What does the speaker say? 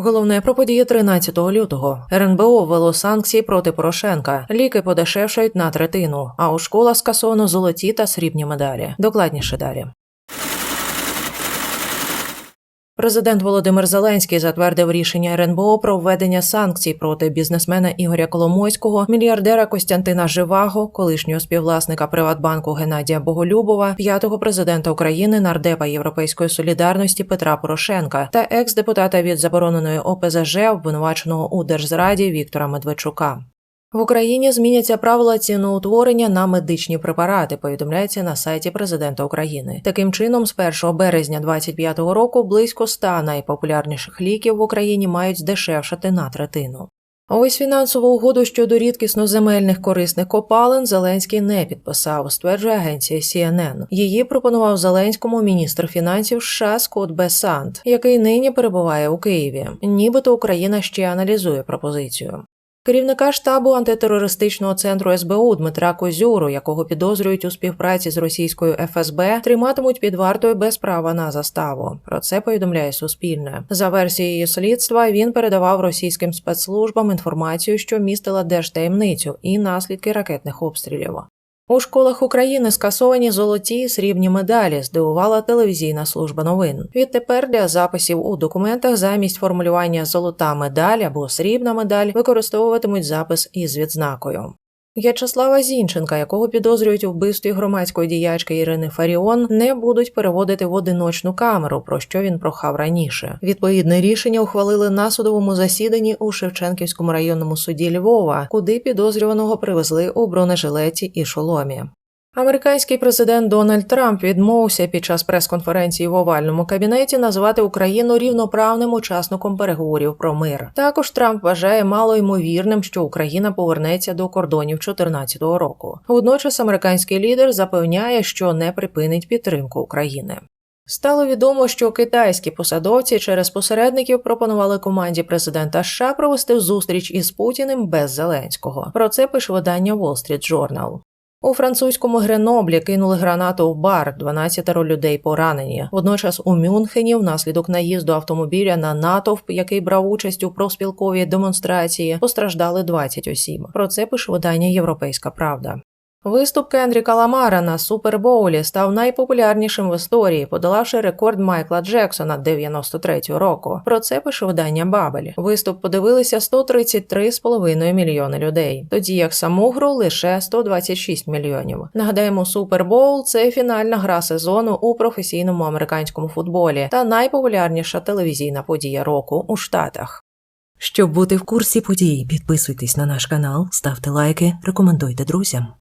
Головне про події 13 лютого. РНБО ввело санкції проти Порошенка. Ліки подешевшають на третину, а у школах скасовано золоті та срібні медалі. Докладніше далі. Президент Володимир Зеленський затвердив рішення РНБО про введення санкцій проти бізнесмена Ігоря Коломойського, мільярдера Костянтина Живаго, колишнього співвласника Приватбанку Геннадія Боголюбова, п'ятого президента України, нардепа Європейської солідарності Петра Порошенка та екс-депутата від забороненої ОПЗЖ, обвинуваченого у держзраді Віктора Медведчука. В Україні зміняться правила ціноутворення на медичні препарати. Повідомляється на сайті президента України. Таким чином, з 1 березня 2025 року близько 100 найпопулярніших ліків в Україні мають здешевшати на третину. Ось фінансову угоду щодо рідкісно земельних корисних копалин Зеленський не підписав, стверджує агенція CNN. Її пропонував Зеленському міністр фінансів США Скотт Бесант, який нині перебуває у Києві. Нібито Україна ще аналізує пропозицію. Керівника штабу антитерористичного центру СБУ Дмитра Козюру, якого підозрюють у співпраці з російською ФСБ, триматимуть під вартою без права на заставу. Про це повідомляє Суспільне. За версією слідства він передавав російським спецслужбам інформацію, що містила держтаємницю і наслідки ракетних обстрілів. У школах України скасовані золоті і срібні медалі, здивувала телевізійна служба новин. Відтепер для записів у документах замість формулювання золота медаль або срібна медаль використовуватимуть запис із відзнакою. В'ячеслава Зінченка, якого підозрюють у вбивстві громадської діячки Ірини Фаріон, не будуть переводити в одиночну камеру, про що він прохав раніше. Відповідне рішення ухвалили на судовому засіданні у Шевченківському районному суді Львова, куди підозрюваного привезли у бронежилеті і шоломі. Американський президент Дональд Трамп відмовився під час прес-конференції в овальному кабінеті назвати Україну рівноправним учасником переговорів про мир. Також Трамп вважає мало ймовірним, що Україна повернеться до кордонів 2014 року. Водночас американський лідер запевняє, що не припинить підтримку України. Стало відомо, що китайські посадовці через посередників пропонували команді президента США провести зустріч із Путіним без Зеленського. Про це пише видання Wall Street Journal. У французькому Греноблі кинули гранату в бар, 12 людей поранені. Водночас у Мюнхені, внаслідок наїзду автомобіля на натовп, який брав участь у профспілковій демонстрації, постраждали 20 осіб. Про це пише видання Європейська Правда. Виступ Кендріка Ламара на Супербоулі став найпопулярнішим в історії, подолавши рекорд Майкла Джексона 93-го року. Про це пише видання Бабель. Виступ подивилися 133,5 мільйони людей, тоді як саму гру лише 126 мільйонів. Нагадаємо, Супербоул це фінальна гра сезону у професійному американському футболі та найпопулярніша телевізійна подія року у Штатах. Щоб бути в курсі подій, підписуйтесь на наш канал, ставте лайки, рекомендуйте друзям.